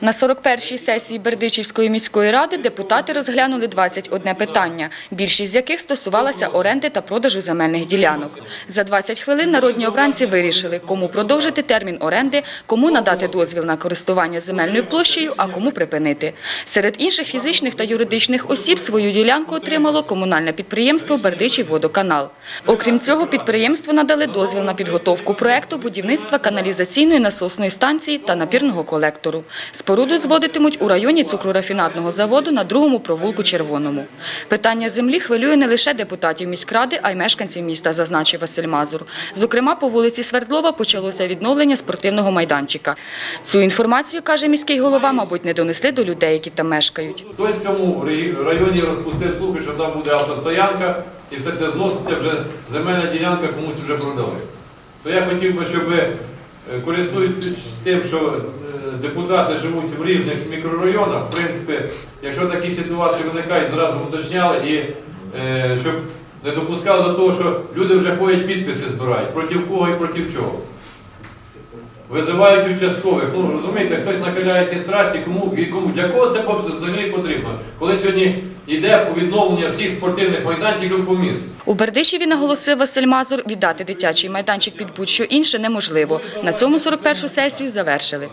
На 41-й сесії Бердичівської міської ради депутати розглянули 21 питання, більшість з яких стосувалася оренди та продажу земельних ділянок. За 20 хвилин народні обранці вирішили, кому продовжити термін оренди, кому надати дозвіл на користування земельною площею, а кому припинити. Серед інших фізичних та юридичних осіб свою ділянку отримало комунальне підприємство «Бердичів водоканал». Окрім цього, підприємство надали дозвіл на підготовку проекту будівництва каналізаційної насосної станції та напірного колектору. Споруду зводитимуть у районі цукрорафінатного заводу на другому провулку Червоному. Питання землі хвилює не лише депутатів міськради, а й мешканців міста, зазначив Василь Мазур. Зокрема, по вулиці Свердлова почалося відновлення спортивного майданчика. Цю інформацію, каже міський голова, мабуть, не донесли до людей, які там мешкають. Хтось в цьому районі розпустив слухи, що там буде автостоянка, і все це зноситься, вже земельна ділянка комусь вже продали. То я хотів би, щоб користуючись тим, що е, депутати живуть в різних мікрорайонах, в принципі, якщо такі ситуації виникають, зразу уточняли і е, щоб не допускали до того, що люди вже ходять підписи збирають, проти кого і проти чого. Визивають участкових. Ну розумієте, хтось накаляє ці страсті, кому і кому для кого це взагалі потрібно? Коли сьогодні йде по відновлення всіх спортивних майданчиків по місту. У Бердичеві, наголосив Василь Мазур, віддати дитячий майданчик під будь-що інше неможливо. На цьому 41-ю сесію завершили.